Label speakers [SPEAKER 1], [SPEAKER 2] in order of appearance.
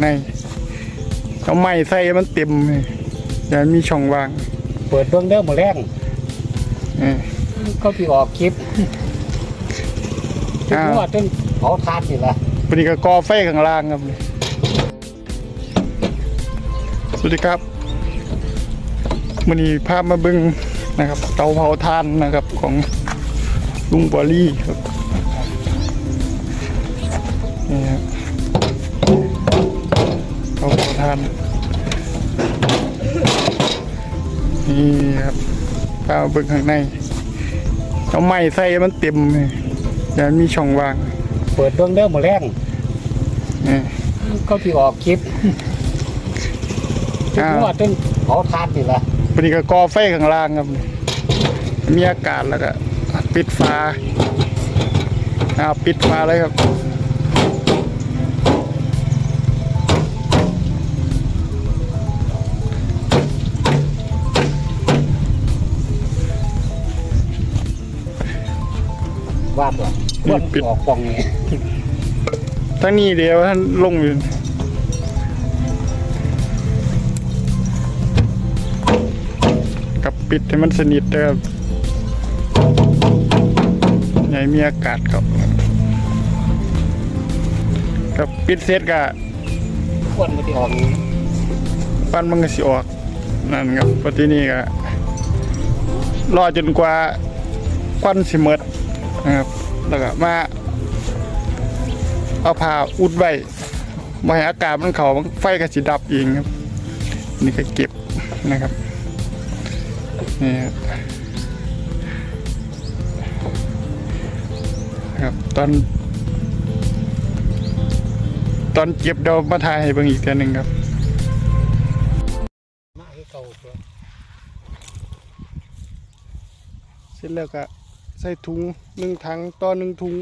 [SPEAKER 1] ในเอาไม้ใส่ให้มันเต็มเลยอย่ามีช่องว่าง
[SPEAKER 2] เปิดเบื้องเด้อหมดแรง
[SPEAKER 1] เออ
[SPEAKER 2] เขาที่ออกคลิปทุก
[SPEAKER 1] อ้าว
[SPEAKER 2] งวดจนเผาทานนี่ละ
[SPEAKER 1] วันนี้ก็กอไฟข้างล่างครับนี่สวัสดีครับวันนี้พามาเบึงนะครับ เตาเผาทานนะครับของลุงบอลี่ครับ เตาเผาทาน นี่ครับพามาเบึงข้างใน เอาไม้ใส่ให้มันเต็มเลยอย่ามีช่องว่าง
[SPEAKER 2] เปิดเบื้องเด้อหมดแรง
[SPEAKER 1] เออ
[SPEAKER 2] เขาที่ออกคลิปทุก
[SPEAKER 1] อ้าว
[SPEAKER 2] งวดจนเผาทานนี่ละ
[SPEAKER 1] วันนี้ก็กอไฟข้างล่างครับนี่มีอากาศแล้วก็ปิดฝาอ้าวปิดฝาเลยครับ
[SPEAKER 2] วาดละวดออกปองนี่
[SPEAKER 1] ทั้งนี้เดียวท่านลงอยู่กับปิดให้มันสนิทนะครับอย่าให้มีอากาศครับกับปิดเสร็จก็
[SPEAKER 2] วดมันที่ออกนี่
[SPEAKER 1] ปั้นมันก็สิออกนั่นครับปฏินี้ก็รอจนกว่าควันสิหมด นะครับแล้วก็มาเอาผ้าอุดไว้บ่ให้อากาศมันเข้ามันไฟก็สิดับเองครับ นี่ก็เก็บนะครับนี่ครับครับตอนตอนเก็บเดี๋ยวมาถ่ายให้เบิ่งอีกเทีนึงครับ
[SPEAKER 2] มาให้เก่าเพื่อ
[SPEAKER 1] เสร็จแล้วก็ ใส่ถุงหนึ่งถังต่อหนึ่งถุง